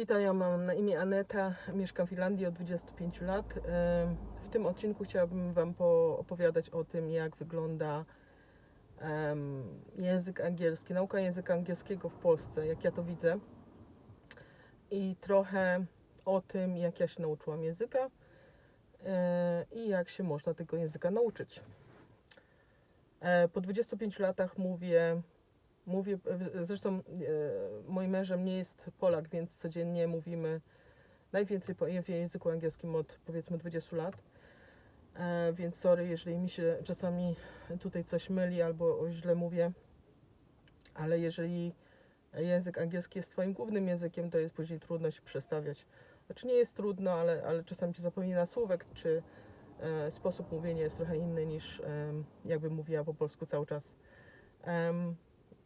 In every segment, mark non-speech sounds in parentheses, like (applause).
Witam, ja mam na imię Aneta, mieszkam w Finlandii od 25 lat. W tym odcinku chciałabym Wam opowiadać o tym, jak wygląda język angielski, nauka języka angielskiego w Polsce, jak ja to widzę. I trochę o tym, jak ja się nauczyłam języka e, i jak się można tego języka nauczyć. E, Po 25 latach mówię Mówię, zresztą e, moim mężem nie jest Polak, więc codziennie mówimy najwięcej po języku angielskim od powiedzmy 20 lat. E, więc sorry, jeżeli mi się czasami tutaj coś myli albo źle mówię, ale jeżeli język angielski jest Twoim głównym językiem, to jest później trudno się przestawiać. Znaczy nie jest trudno, ale, ale czasami się zapomina słówek, czy e, sposób mówienia jest trochę inny niż e, jakbym mówiła po polsku cały czas. Em,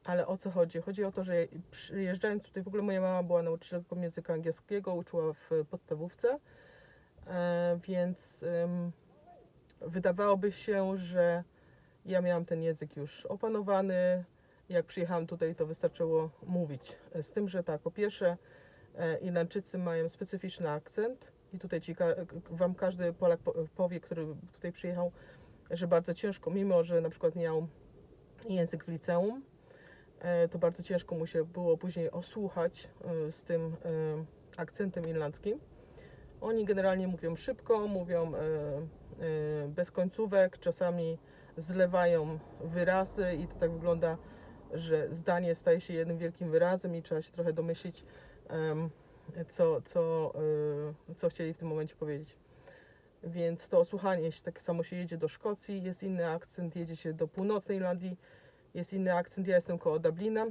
ale o co chodzi? Chodzi o to, że przyjeżdżając tutaj, w ogóle moja mama była nauczycielką języka angielskiego, uczyła w podstawówce, e, więc wydawałoby się, że ja miałam ten język już opanowany. Jak przyjechałam tutaj, to wystarczyło mówić. Z tym, że tak, po pierwsze, e, Irlandczycy mają specyficzny akcent i tutaj ci, wam każdy Polak po- powie, który tutaj przyjechał, że bardzo ciężko, mimo że na przykład miał język w liceum, e, to bardzo ciężko mu się było później osłuchać e, z tym e, akcentem irlandzkim. Oni generalnie mówią szybko, mówią e, e, bez końcówek, czasami zlewają wyrazy i to tak wygląda, że zdanie staje się jednym wielkim wyrazem i trzeba się trochę domyślić, co, co, e, co chcieli w tym momencie powiedzieć. Więc to osłuchanie, tak samo się jedzie do Szkocji, jest inny akcent, jedzie się do północnej Irlandii, jest inny akcent. Ja jestem koło Dublina.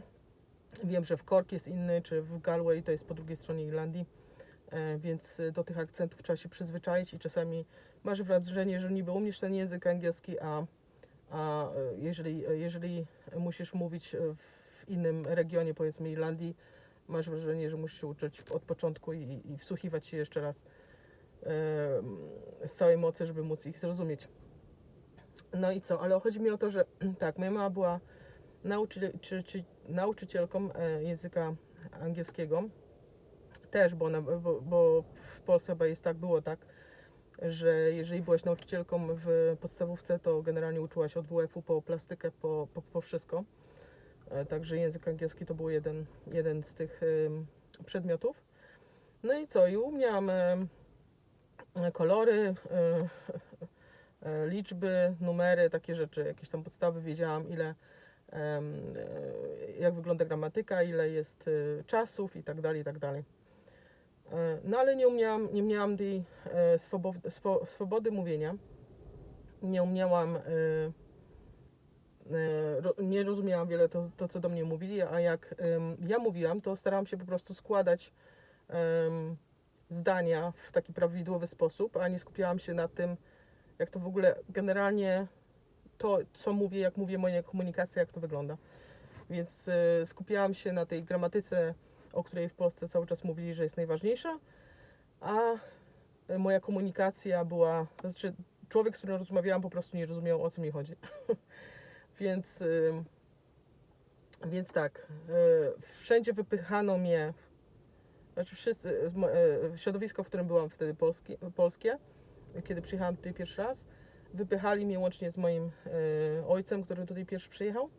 Wiem, że w Cork jest inny, czy w Galway to jest po drugiej stronie Irlandii, e, więc do tych akcentów trzeba się przyzwyczaić i czasami masz wrażenie, że niby umiesz ten język angielski, a, a e, jeżeli, jeżeli musisz mówić w innym regionie, powiedzmy Irlandii, masz wrażenie, że musisz się uczyć od początku i, i wsłuchiwać się jeszcze raz e, z całej mocy, żeby móc ich zrozumieć. No i co? Ale chodzi mi o to, że tak, moja mama była czy, czy, nauczycielką e, języka angielskiego. Też, bo, ona, bo, bo w Polsce chyba jest tak, było tak, że jeżeli byłaś nauczycielką w podstawówce, to generalnie uczyłaś od WF-u po plastykę, po, po, po wszystko. E, Także język angielski to był jeden, jeden z tych przedmiotów. No i co? I umiałam kolory, e, e, liczby, numery, takie rzeczy, jakieś tam podstawy wiedziałam, ile, jak wygląda gramatyka, ile jest e, czasów i tak dalej, i tak dalej. E, No ale nie umiałam, nie miałam tej e, swobo- swo- swobody mówienia. Nie umiałam, e, e, nie rozumiałam wiele to, to, co do mnie mówili, a jak ja mówiłam, to starałam się po prostu składać zdania w taki prawidłowy sposób, a nie skupiałam się na tym, jak to w ogóle generalnie to, co mówię, jak mówię, moja komunikacja, jak to wygląda. Więc e, skupiałam się na tej gramatyce, o której w Polsce cały czas mówili, że jest najważniejsza, a e, moja komunikacja była, to znaczy człowiek, z którym rozmawiałam, po prostu nie rozumiał, o co mi chodzi. (laughs) więc, e, więc tak, e, wszędzie wypychano mnie, znaczy wszyscy, mo- e, środowisko, w którym byłam wtedy polskie, polskie kiedy przyjechałam tutaj pierwszy raz, wypychali mnie łącznie z moim e, ojcem, który tutaj pierwszy przyjechał.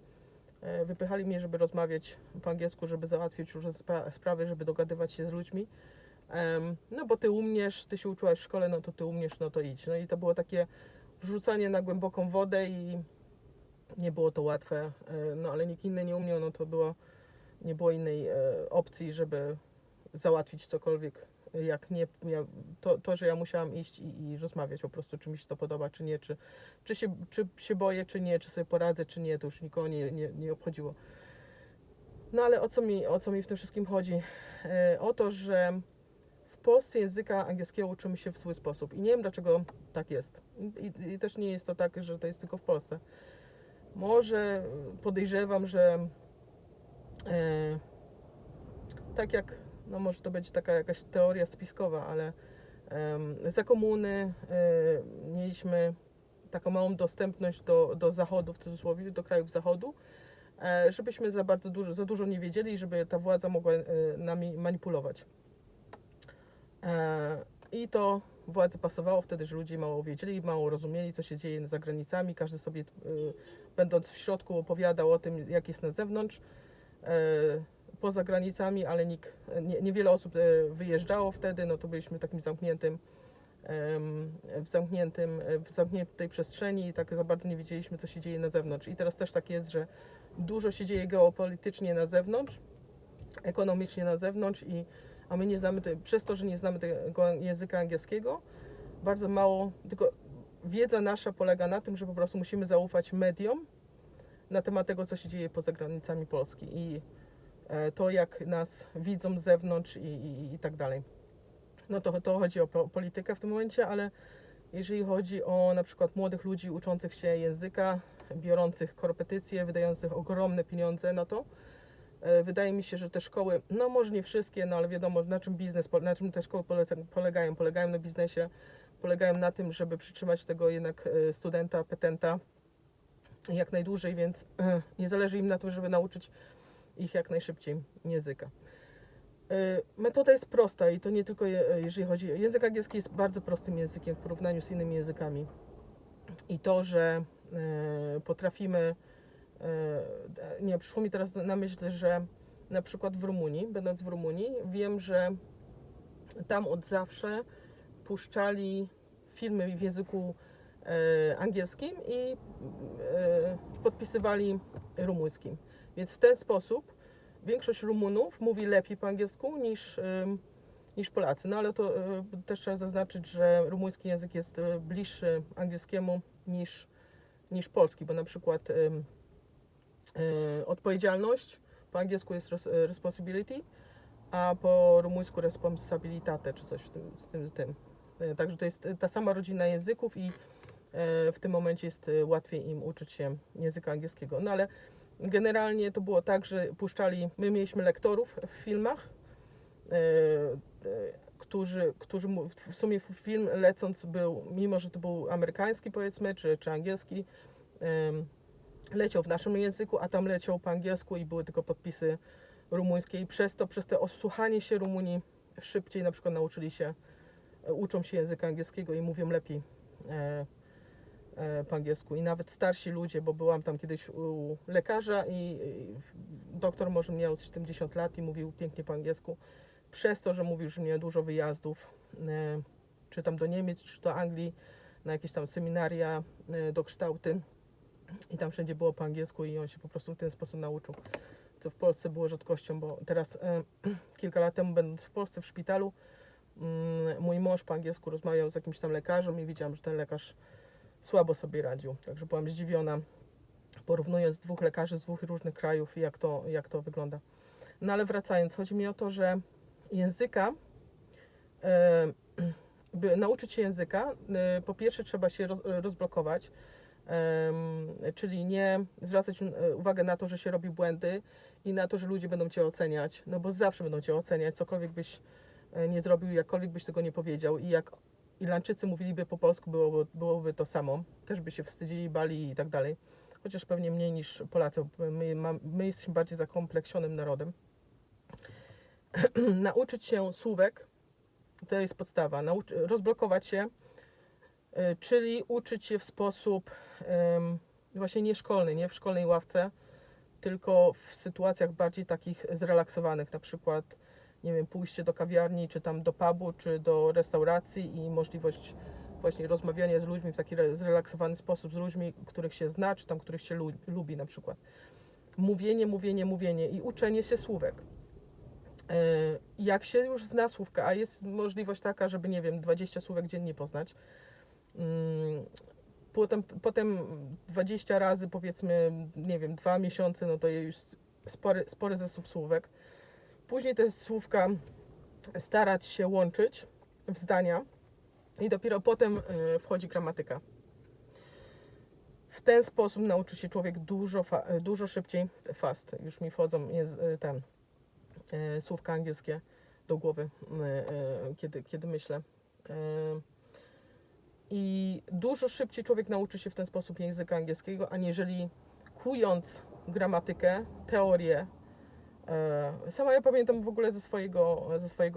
E, wypychali mnie, żeby rozmawiać po angielsku, żeby załatwić już spra- sprawy, żeby dogadywać się z ludźmi. No bo ty umiesz, ty się uczyłaś w szkole, no to ty umiesz, no to idź. No i to było takie wrzucanie na głęboką wodę i nie było to łatwe. E, no ale nikt inny nie umiał, no to było, nie było innej opcji, żeby załatwić cokolwiek. Jak nie, to, to, że ja musiałam iść i, i rozmawiać po prostu, czy mi się to podoba, czy nie, czy, czy, się, czy się boję, czy nie, czy sobie poradzę, czy nie, to już nikogo nie, nie, nie obchodziło. No ale o co, mi, o co mi w tym wszystkim chodzi? E, o to, że w Polsce języka angielskiego uczymy się w swój sposób i nie wiem dlaczego tak jest. I, i też nie jest to tak, że to jest tylko w Polsce. Może podejrzewam, że e, tak jak, no może to będzie taka jakaś teoria spiskowa, ale em, za komuny e, mieliśmy taką małą dostępność do, do zachodu, w cudzysłowie, do krajów zachodu, e, żebyśmy za bardzo dużo, za dużo nie wiedzieli i żeby ta władza mogła e, nami manipulować. E, I to władzy pasowało wtedy, że ludzie mało wiedzieli, mało rozumieli, co się dzieje za granicami. Każdy sobie, będąc w środku, opowiadał o tym, jak jest na zewnątrz, poza granicami, ale nikt, nie, niewiele osób e, wyjeżdżało wtedy. No to byliśmy takim zamkniętym, w, zamkniętym, w zamkniętej przestrzeni i tak za bardzo nie wiedzieliśmy, co się dzieje na zewnątrz. I teraz też tak jest, że dużo się dzieje geopolitycznie na zewnątrz, ekonomicznie na zewnątrz, i, a my nie znamy, te, przez to, że nie znamy tego języka angielskiego, bardzo mało, tylko wiedza nasza polega na tym, że po prostu musimy zaufać mediom na temat tego, co się dzieje poza granicami Polski i to, jak nas widzą z zewnątrz i, i, i tak dalej. No to, to chodzi o po- politykę w tym momencie, ale jeżeli chodzi o na przykład młodych ludzi uczących się języka, biorących korepetycje, wydających ogromne pieniądze na to, e, wydaje mi się, że te szkoły, no może nie wszystkie, no ale wiadomo, na czym biznes, na czym te szkoły polegają. Polegają na biznesie, polegają na tym, żeby przytrzymać tego jednak e, studenta, petenta jak najdłużej, więc e, (clears throat) nie zależy im na tym, żeby nauczyć ich jak najszybciej języka. E, Metoda jest prosta i to nie tylko je- jeżeli chodzi. Język angielski jest bardzo prostym językiem w porównaniu z innymi językami. I to, że e, potrafimy. Nie, przyszło mi teraz na myśl, że na przykład w Rumunii, będąc w Rumunii, wiem, że tam od zawsze puszczali filmy w języku angielskim i podpisywali rumuńskim. Więc w ten sposób większość Rumunów mówi lepiej po angielsku niż, em, niż Polacy. No ale to e, też trzeba zaznaczyć, że rumuński język jest e, bliższy angielskiemu niż, niż polski, bo na przykład odpowiedzialność po angielsku jest res, responsibility, a po rumuńsku responsabilitate, czy coś w tym, z tym, z tym. Także to jest ta sama rodzina języków i w tym momencie jest łatwiej im uczyć się języka angielskiego. No ale generalnie to było tak, że puszczali, my mieliśmy lektorów w filmach, e, e, którzy, którzy w sumie film lecąc był, mimo że to był amerykański powiedzmy, czy, czy angielski, leciał w naszym języku, a tam leciał po angielsku i były tylko podpisy rumuńskie. I przez to, przez to osłuchanie się Rumuni szybciej na przykład nauczyli się, e, uczą się języka angielskiego i mówią lepiej po angielsku. I nawet starsi ludzie, bo byłam tam kiedyś u lekarza i, doktor może miał z 70 lat i mówił pięknie po angielsku. Przez to, że mówił, że miał dużo wyjazdów, e, czy tam do Niemiec, czy do Anglii, na jakieś tam seminaria, e, do kształty. I tam wszędzie było po angielsku i on się po prostu w ten sposób nauczył. Co w Polsce było rzadkością, bo teraz e, (clears throat) kilka lat temu, będąc w Polsce w szpitalu, mm, mój mąż po angielsku rozmawiał z jakimś tam lekarzem i widziałam, że ten lekarz słabo sobie radził. Także byłam zdziwiona, porównując dwóch lekarzy z dwóch różnych krajów, jak to, jak to wygląda. No ale wracając, chodzi mi o to, że języka, e, by nauczyć się języka, e, po pierwsze trzeba się roz, rozblokować, czyli nie zwracać e, uwagę na to, że się robi błędy i na to, że ludzie będą cię oceniać, no bo zawsze będą cię oceniać, cokolwiek byś nie zrobił, jakkolwiek byś tego nie powiedział i jak Irlandczycy mówiliby po polsku, byłoby, byłoby to samo, też by się wstydzili, bali i tak dalej, chociaż pewnie mniej niż Polacy, my, my jesteśmy bardziej zakompleksionym narodem. (clears throat) Nauczyć się słówek, to jest podstawa, rozblokować się, y, czyli uczyć się w sposób em, właśnie nieszkolny, nie w szkolnej ławce, tylko w sytuacjach bardziej takich zrelaksowanych, na przykład nie wiem, pójście do kawiarni, czy tam do pubu, czy do restauracji i możliwość właśnie rozmawiania z ludźmi w taki re- zrelaksowany sposób, z ludźmi, których się zna, czy tam których się lu- lubi na przykład. Mówienie, mówienie, mówienie i uczenie się słówek. E, Jak się już zna słówka, a jest możliwość taka, żeby, nie wiem, 20 słówek dziennie poznać, mm, potem, potem 20 razy, powiedzmy, nie wiem, dwa miesiące, no to już spory, spory zasób słówek. Później te słówka starać się łączyć w zdania i dopiero potem y, wchodzi gramatyka. W ten sposób nauczy się człowiek dużo, y, dużo szybciej, fast, już mi wchodzą y, ten, słówka angielskie do głowy, kiedy, kiedy myślę. I dużo szybciej człowiek nauczy się w ten sposób języka angielskiego, aniżeli kując gramatykę, teorię. E, Sama ja pamiętam w ogóle ze swojego, ze swojego